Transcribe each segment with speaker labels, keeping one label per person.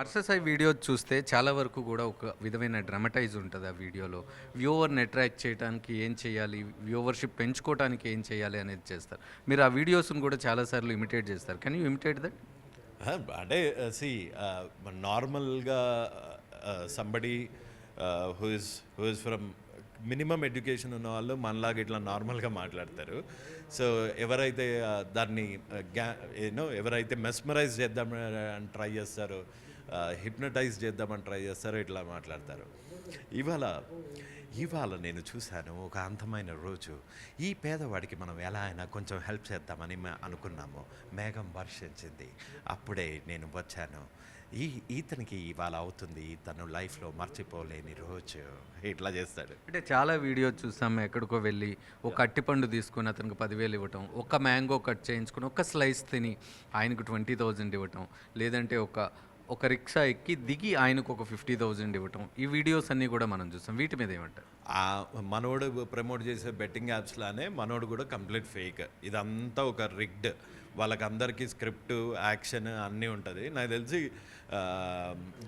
Speaker 1: అర్ససాయి video చూస్తే చాలా వరకు కూడా ఒక విధమైన డ్రమటైజ్ ఉంటుంది ఆ వీడియోలో. వ్యూవర్ని అట్రాక్ట్ చేయడానికి ఏం చేయాలి? వ్యూవర్షిప్ పెంచుకోవడానికి ఏం చేయాలి అనేది చేస్తారు. మీరు ఆ వీడియోస్ని కూడా చాలాసార్లు ఇమిటేట్ చేస్తారు. కానీ యూ ఇమిటేట్ దట్
Speaker 2: అంటే సి నార్మల్గా somebody who is who is from minimum education ఉన్న వాళ్ళు మనలాగా ఇట్లా నార్మల్గా మాట్లాడతారు. సో ఎవరైతే దాన్ని గ్యా యూనో ఎవరైతే మెస్మరైజ్ చేద్దామని ట్రై చేస్తారో హిప్నటైజ్ చేద్దామని ట్రై చేస్తారో ఇట్లా మాట్లాడతారు. ఇవాళ ఇవాళ నేను చూశాను ఒక అందమైన రోజు. ఈ పేదవాడికి మనం ఎలా అయినా కొంచెం హెల్ప్ చేద్దామని అనుకున్నాము. మేఘం వర్షించింది. అప్పుడే నేను వచ్చాను. ఈ ఈతనికి ఇవాళ అవుతుంది. తను లైఫ్లో మర్చిపోలేని రోజు. ఇట్లా చేస్తాడు.
Speaker 1: అంటే చాలా వీడియో చూసాం. ఎక్కడికో వెళ్ళి ఒక అట్టిపండు తీసుకొని అతనికి పదివేలు ఇవ్వటం ఒక మ్యాంగో కట్ చేయించుకొని ఒక స్లైస్ తిని ఆయనకు ట్వంటీ థౌజండ్ ఇవ్వటం లేదంటే ఒక ఒక రిక్షా ఎక్కి దిగి ఆయనకు ఒక ఫిఫ్టీ థౌజండ్ ఇవ్వటం. ఈ వీడియోస్ అన్నీ కూడా మనం చూస్తాం. వీటి మీద ఏమంటారు?
Speaker 2: మనోడు ప్రమోట్ చేసే బెట్టింగ్ యాప్స్ లానే మనోడు కూడా కంప్లీట్ ఫేక్. ఇదంతా ఒక రిగ్డ్. వాళ్ళకందరికీ స్క్రిప్ట్ యాక్షన్ అన్నీ ఉంటుంది. నాకు తెలిసి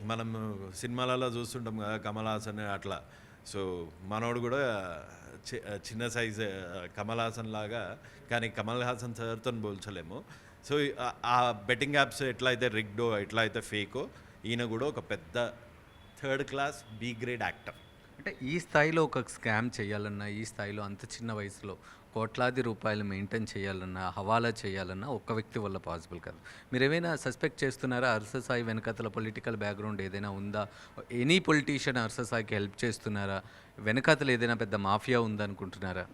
Speaker 2: మనం సినిమాలలో చూస్తుంటాం కదా కమల్ హాసన్ అట్లా. సో మనోడు కూడా చి- చిన్న సైజ్ కమల్ హాసన్ లాగా కానీ కమల్ హాసన్ సార్తో పోల్చలేము. సో ఆ- బెట్టింగ్ యాప్స్ ఎట్లా అయితే రిగ్డో ఎట్లా అయితే ఫేకో ఈయన కూడా ఒక పెద్ద third class B grade actor
Speaker 1: అంటే ఈ స్థాయిలో ఒక స్కామ్ చేయాలన్నా ఈ స్థాయిలో అంత చిన్న వయసులో కోట్లాది రూపాయలు మెయింటైన్ చేయాలన్నా హవాలా చేయాలన్నా ఒక్క వ్యక్తి వల్ల పాసిబుల్ కాదు. మీరు ఏమైనా సస్పెక్ట్ చేస్తున్నారా అర్ససాయి వెనకతల పొలిటికల్ బ్యాక్గ్రౌండ్ ఏదైనా ఉందా? ఎనీ పొలిటీషియన్ అర్ససాయికి హెల్ప్ చేస్తున్నారా? వెనకతలు ఏదైనా పెద్ద మాఫియా ఉందనుకుంటున్నారా?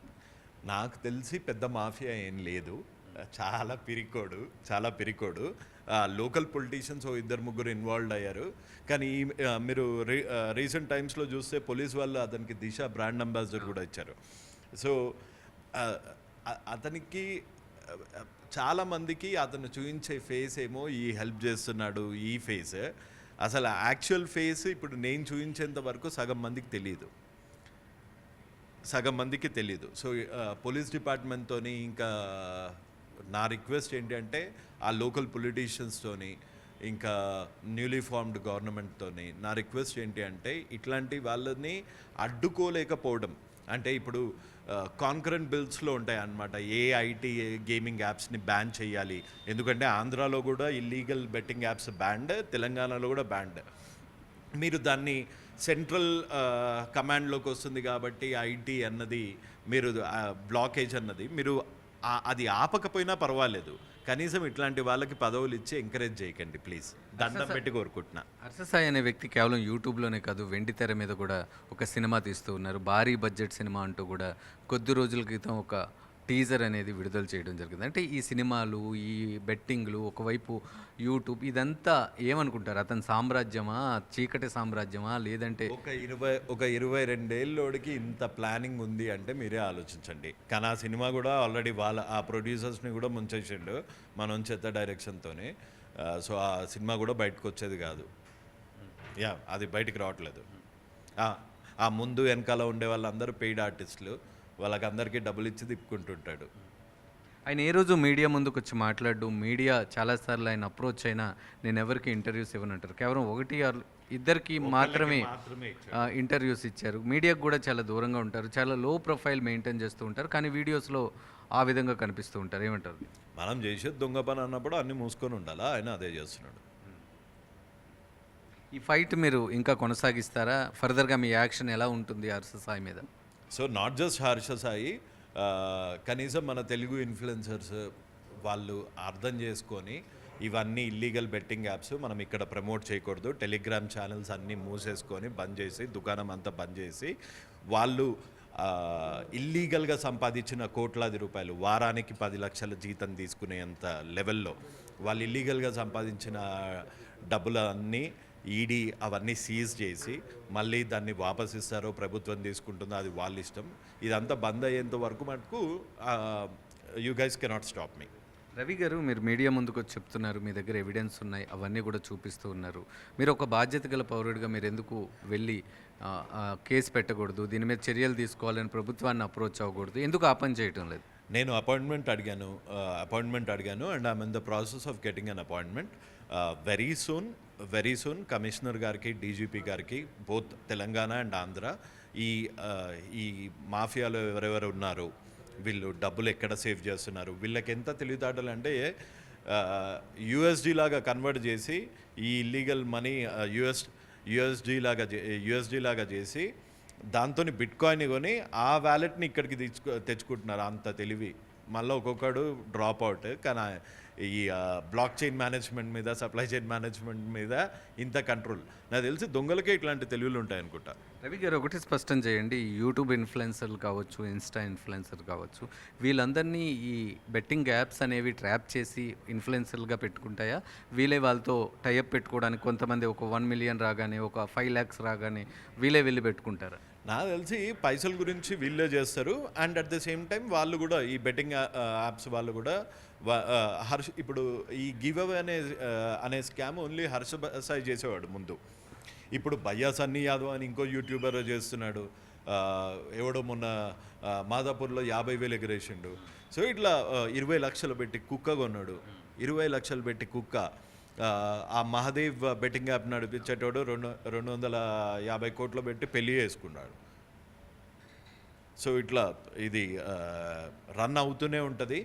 Speaker 2: నాకు తెలిసి పెద్ద మాఫియా ఏం లేదు. చాలా పిరికోడు చాలా పిరికోడు. లోకల్ పొలిటీషియన్స్ ఓ ఇద్దరు ముగ్గురు ఇన్వాల్వ్ అయ్యారు. కానీ ఈ- మీరు రీ రీసెంట్ టైమ్స్లో చూస్తే పోలీస్ వాళ్ళు అతనికి దిశ బ్రాండ్ అంబాసిడర్ కూడా ఇచ్చారు. సో అతనికి చాలామందికి చాలా మందికి అతను చూపించే ఫేస్ ఏమో ఈ హెల్ప్ చేస్తున్నాడు ఈ ఫేస్ అసలు యాక్చువల్ ఫేస్ ఇప్పుడు నేను చూపించేంత వరకు సగం మందికి తెలియదు సగం మందికి తెలియదు సో పోలీస్ డిపార్ట్మెంట్తోని ఇంకా నా రిక్వెస్ట్ ఏంటంటే ఆ లోకల్ పొలిటీషియన్స్తోని ఇంకా న్యూలీ ఫార్మ్డ్ గవర్నమెంట్తోని నా రిక్వెస్ట్ ఏంటి అంటే ఇట్లాంటి వాళ్ళని అడ్డుకోలేకపోవడం. అంటే ఇప్పుడు కాన్కరెంట్ బిల్స్లో ఉంటాయి అన్నమాట ఏ ఐటీ గేమింగ్ యాప్స్ని బ్యాన్ చేయాలి ఎందుకంటే ఆంధ్రాలో కూడా ఇల్లీగల్ బెట్టింగ్ యాప్స్ బ్యాండ్ తెలంగాణలో కూడా బ్యాండ్ మీరు దాన్ని సెంట్రల్ కమాండ్లోకి వస్తుంది కాబట్టి ఐటీ అన్నది మీరు బ్లాకేజ్ అన్నది మీరు అది ఆపకపోయినా పర్వాలేదు. కనీసం ఇట్లాంటి వాళ్ళకి పదవులు ఇచ్చి ఎంకరేజ్ చేయకండి ప్లీజ్ దండం పెట్టి కోరుకుంటున్నా.
Speaker 1: అర్ససాయి అనే వ్యక్తి కేవలం యూట్యూబ్లోనే కాదు వెండి తెర మీద కూడా ఒక సినిమా తీస్తూ ఉన్నారు. భారీ బడ్జెట్ సినిమా అంటూ కూడా కొద్ది రోజుల క్రితం ఒక టీజర్ అనేది విడుదల చేయడం జరిగింది. అంటే ఈ సినిమాలు ఈ బెట్టింగ్లు ఒకవైపు యూట్యూబ్ ఇదంతా ఏమనుకుంటారు? అతని సామ్రాజ్యమా? చీకటి సామ్రాజ్యమా? లేదంటే
Speaker 2: ఒక ఇరవై ఒక ఇరవై రెండేళ్ళోడికి ఇంత ప్లానింగ్ ఉంది అంటే మీరే ఆలోచించండి. కానీ ఆ సినిమా కూడా ఆల్రెడీ వాళ్ళ ఆ ప్రొడ్యూసర్స్ని కూడా ముంచేసిండు మనం చెత్త డైరెక్షన్తోనే. సో ఆ సినిమా కూడా బయటకు వచ్చేది కాదు. యా అది బయటికి రావట్లేదు. ఆ, ఆ ముందు వెనకాల ఉండే వాళ్ళందరూ పెయిడ్ ఆర్టిస్టులు. వాళ్ళకి అందరికీ డబ్బులు ఇచ్చి తిప్పుకుంటుంటాడు.
Speaker 1: ఆయన ఏ రోజు మీడియా ముందుకు వచ్చి మాట్లాడు మీడియా చాలాసార్లు ఆయన అప్రోచ్ అయినా నేను ఎవరికి ఇంటర్వ్యూస్ ఇవ్వనంటారు. కేవలం ఒకటి ఆర్ ఇద్దరికి మాత్రమే ఇంటర్వ్యూస్ ఇచ్చారు. మీడియాకు కూడా చాలా దూరంగా ఉంటారు. చాలా లో ప్రొఫైల్ మెయింటైన్ చేస్తూ ఉంటారు. కానీ వీడియోస్లో ఆ విధంగా కనిపిస్తూ ఉంటారు. ఏమంటారు?
Speaker 2: మనం చేసేది దొంగ పని అన్నప్పుడు అన్నీ మూసుకొని ఉండాలా? ఆయన అదే చేస్తున్నాడు.
Speaker 1: ఈ ఫైట్ మీరు ఇంకా కొనసాగిస్తారా? ఫర్దర్గా మీ యాక్షన్ ఎలా ఉంటుంది అర్స సాయి మీద?
Speaker 2: So not just Harsha Sai కనీసం మన తెలుగు ఇన్ఫ్లుయెన్సర్స్ వాళ్ళు అర్థం చేసుకొని ఇవన్నీ ఇల్లీగల్ బెట్టింగ్ యాప్స్ మనం ఇక్కడ ప్రమోట్ చేయకూడదు. టెలిగ్రామ్ ఛానల్స్ అన్నీ మూసేసుకొని బంద్ చేసి దుకాణం అంతా బంద్ చేసి వాళ్ళు ఇల్లీగల్గా సంపాదించిన కోట్లాది రూపాయలు వారానికి పది లక్షల జీతం తీసుకునేంత లెవెల్లో వాళ్ళు ఇల్లీగల్గా సంపాదించిన డబ్బులన్నీ ఈడీ అవన్నీ సీజ్ చేసి మళ్ళీ దాన్ని వాపస్ ఇస్తారో ప్రభుత్వం తీసుకుంటుందో అది వాళ్ళ ఇష్టం. ఇదంతా బంద్ అయ్యేంత వరకు మటుకు you guys cannot stop me
Speaker 1: Ravi గారు మీరు మీడియా ముందుకు వచ్చి చెప్తున్నారు మీ దగ్గర ఎవిడెన్స్ ఉన్నాయి అవన్నీ కూడా చూపిస్తూ ఉన్నారు. మీరు ఒక బాధ్యత గల పౌరుడిగా మీరు ఎందుకు వెళ్ళి కేసు పెట్టకూడదు? దీని మీద చర్యలు తీసుకోవాలని ప్రభుత్వాన్ని అప్రోచ్ అవ్వకూడదు? ఎందుకు ఆ పని చేయటం లేదు?
Speaker 2: నేను అపాయింట్మెంట్ అడిగాను అపాయింట్మెంట్ అడిగాను and I'm in the process of getting an appointment very soon very soon commissioner గారికి డీజీపీ గారికి బోత్ తెలంగాణ అండ్ ఆంధ్ర ఈ uh, ఈ మాఫియాలో ఎవరెవరు ఉన్నారు వీళ్ళు డబ్బులు ఎక్కడ సేవ్ చేస్తున్నారు వీళ్ళకి ఎంత తెలివితేటలు అంటే uh, యుఎస్డి లాగా కన్వర్ట్ చేసి ఈ ఇల్లీగల్ మనీ యుఎస్ యుఎస్డి లాగా యుఎస్డి లాగా చేసి దాంతో బిట్ కాయిన్ కొని ఆ వ్యాలెట్ని ఇక్కడికి తెచ్చుకో తెచ్చుకుంటున్నారు అంత తెలివి. మళ్ళీ ఒక్కొక్కడు డ్రాప్ అవుట్ కానీ ఈ బ్లాక్ చైన్ మేనేజ్మెంట్ మీద సప్లై చైన్ మేనేజ్మెంట్ మీద ఇంత కంట్రోల్ నాకు తెలిసి దొంగలకే ఇట్లాంటి తెలివిలు ఉంటాయి అనుకుంటా
Speaker 1: రవి గారు ఒకటి స్పష్టం చేయండి. యూట్యూబ్ ఇన్ఫ్లుయెన్సర్లు కావచ్చు ఇన్స్టా ఇన్ఫ్లుయెన్సర్ కావచ్చు వీళ్ళందరినీ ఈ బెట్టింగ్ యాప్స్ అనేవి ట్రాప్ చేసి ఇన్ఫ్లుయెన్సర్లుగా పెట్టుకుంటాయా? వీళ్ళే వాళ్ళతో టైఅప్ పెట్టుకోవడానికి కొంతమంది ఒక వన్ మిలియన్ రాగానే ఒక ఫైవ్ ల్యాక్స్ రాగానే వీళ్ళే వెళ్ళి పెట్టుకుంటారా?
Speaker 2: నాకు తెలిసి పైసల గురించి వీళ్ళే చేస్తారు. And at the same time వాళ్ళు కూడా ఈ బెట్టింగ్ యాప్స్ uh, వాళ్ళు కూడా uh, హర్ష ఇప్పుడు ఈ గివ్ అవే అనే uh, అనే స్కామ్ ఓన్లీ హర్ష సాయి చేసేవాడు ముందు. ఇప్పుడు భయ్యా సన్నీ యాదవ్ అని ఇంకో యూట్యూబర్ చేస్తున్నాడు. ఎవడో మొన్న మాదాపూర్లో యాభై వేలు ఎగరేసిండు. సో ఇట్లా ఇరవై లక్షలు పెట్టి కుక్క కొన్నాడు. ఇరవై లక్షలు పెట్టి కుక్క. ఆ, మహదేవ్ బెట్టింగ్ యాప్ నడిపించేటోడు రెండు రెండు వందల యాభై కోట్లు పెట్టి పెళ్ళి చేసుకున్నాడు. సో ఇట్లా ఇది రన్ అవుతూనే ఉంటుంది.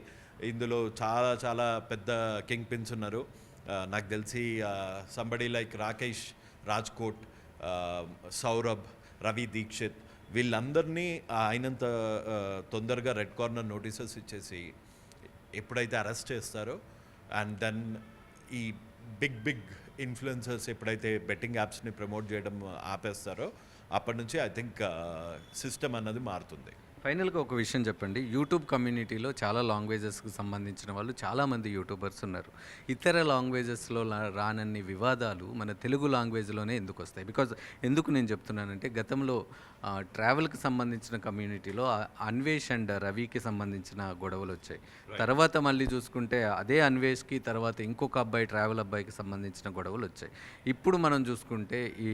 Speaker 2: ఇందులో చాలా చాలా పెద్ద కింగ్ పిన్స్ ఉన్నారు. నాకు తెలిసి సంబడి లైక్ రాకేష్ రాజ్కోట్ సౌరభ్ రవి దీక్షిత్ వీళ్ళందరినీ అయినంత తొందరగా రెడ్ కార్నర్ నోటీసెస్ ఇచ్చేసి ఎప్పుడైతే అరెస్ట్ చేస్తారో అండ్ దెన్ ఈ బిగ్ బిగ్ ఇన్ఫ్లుయెన్సర్స్ ఎప్పుడైతే బెట్టింగ్ యాప్స్ని ప్రమోట్ చేయడం ఆపేస్తారో అప్పటి నుంచి ఐ థింక్ సిస్టమ్ అన్నది మారుతుంది.
Speaker 1: ఫైనల్గా ఒక విషయం చెప్పండి. యూట్యూబ్ కమ్యూనిటీలో చాలా లాంగ్వేజెస్కి సంబంధించిన వాళ్ళు చాలామంది యూట్యూబర్స్ ఉన్నారు. ఇతర లాంగ్వేజెస్లో రానన్ని వివాదాలు మన తెలుగు లాంగ్వేజ్లోనే ఎందుకు వస్తాయి? బికాజ్ ఎందుకు నేను చెప్తున్నానంటే గతంలో ట్రావెల్కి సంబంధించిన కమ్యూనిటీలో అన్వేష్ అండ్ రవికి సంబంధించిన గొడవలు వచ్చాయి తర్వాత మళ్ళీ చూసుకుంటే అదే అన్వేష్కి తర్వాత ఇంకొక అబ్బాయి ట్రావెల్ అబ్బాయికి సంబంధించిన గొడవలు వచ్చాయి ఇప్పుడు మనం చూసుకుంటే ఈ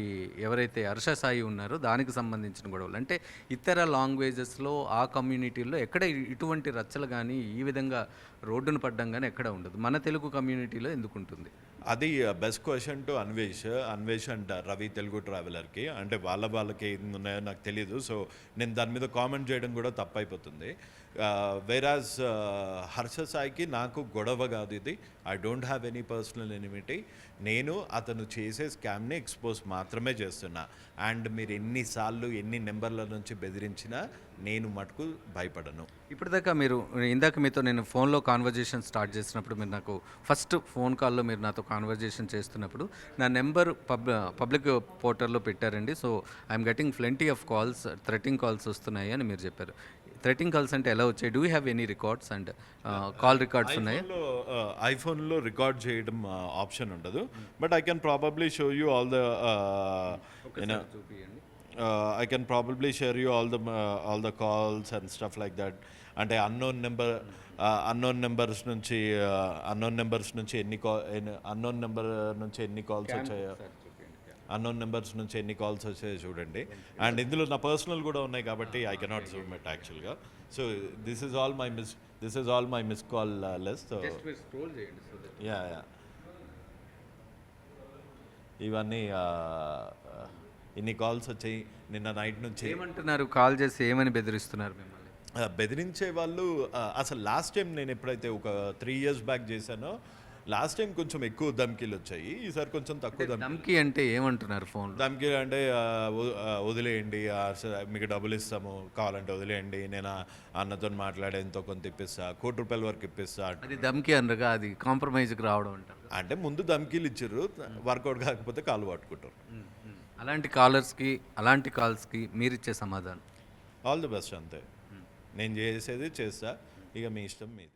Speaker 1: ఎవరైతే హర్ష సాయి ఉన్నారో దానికి సంబంధించిన గొడవలు. అంటే ఇతర లాంగ్వేజెస్లో ఆ కమ్యూనిటీల్లో ఎక్కడ ఇటువంటి రచ్చలు కానీ ఈ విధంగా రోడ్డును పడ్డం కానీ ఎక్కడ ఉండదు. మన తెలుగు కమ్యూనిటీలో ఎందుకు ఉంటుంది
Speaker 2: అది best question to Anvesh Anvesh అంట రవి తెలుగు ట్రావెలర్కి అంటే వాళ్ళ వాళ్ళకి ఏం ఉన్నాయో నాకు తెలియదు సో నేను దాని మీద కామెంట్ చేయడం కూడా తప్పైపోతుంది. Uh, వేరాజ్ uh, హర్ష సాయికి నాకు గొడవ కాదు ఇది. I don't have any personal enmity నేను అతను చేసే స్కామ్ని ఎక్స్పోజ్ మాత్రమే చేస్తున్నా. అండ్ మీరు ఎన్నిసార్లు ఎన్ని నెంబర్ల నుంచి బెదిరించినా నేను మటుకు భయపడను.
Speaker 1: ఇప్పటిదాకా మీరు ఇందాక మీతో నేను ఫోన్లో కాన్వర్జేషన్ స్టార్ట్ చేసినప్పుడు మీరు నాకు ఫస్ట్ ఫోన్ కాల్లో మీరు నాతో కాన్వర్జేషన్ చేస్తున్నప్పుడు నా నెంబర్ పబ్ పబ్లిక్ పోర్టల్లో పెట్టారండి. So I'm getting plenty of calls threatening calls వస్తున్నాయి అని మీరు చెప్పారు. థ్రెటింగ్ కాల్స్ అంటే ఎలా వచ్చాయి? Do have any records and call records ఉన్నాయి?
Speaker 2: ఐఫోన్లో రికార్డ్ చేయడం ఆప్షన్ ఉండదు. But I can probably show you all the I can probably share you all the all the calls and stuff like that అంటే unknown number unknown numbers నుంచి unknown numbers నుంచి ఎన్ని call unknown number నుంచి ఎన్ని calls వచ్చాయో unknown numbers నుంచి ఎన్ని calls వచ్చాయో చూడండి. అండ్ ఇందులో నా పర్సనల్ కూడా ఉన్నాయి కాబట్టి ఐ కెనాట్ జూమ్ ఇట్ యాక్చువల్గా so this is all my miss this is all my miss call list
Speaker 1: scroll చేయండి సో దట్
Speaker 2: యా యా ఇవన్నీ ఆ, ఇన్ని కాల్స్ వచ్చాయి నిన్న నైట్ నుంచి.
Speaker 1: ఏమంటున్నారు? కాల్ చేసి ఏమని బెదిరిస్తున్నారు మిమ్మల్ని?
Speaker 2: బెదిరించే వాళ్ళు అసలు లాస్ట్ టైం నేను ఎప్పుడైతే ఒక త్రీ ఇయర్స్ బ్యాక్ చేశానో లాస్ట్ టైం కొంచెం ఎక్కువ దమ్కీలు వచ్చాయి ఈసారి కొంచెం తక్కువ
Speaker 1: ధమ్కి అంటే ఏమంటున్నారు ఫోన్
Speaker 2: దమ్కీలు అంటే వదిలేయండి మీకు డబ్బులు ఇస్తాము కావాలంటే వదిలేయండి నేను అన్నతో మాట్లాడే ఎంతో కొంత ఇప్పిస్తా కోటి రూపాయల వరకు ఇప్పిస్తా
Speaker 1: అది ధమ్కి అనరుగా అది కాంప్రమైజ్కి రావడం అంటారు.
Speaker 2: అంటే ముందు దమ్కీలు ఇచ్చారు వర్కౌట్ కాకపోతే కాలు పట్టుకుంటారు.
Speaker 1: అలాంటి కాలర్స్కి అలాంటి కాల్స్కి మీరు ఇచ్చే సమాధానం?
Speaker 2: ఆల్ ది బెస్ట్ అంతే. నేను చేసేది చేస్తా. ఇక మీ ఇష్టం మీది.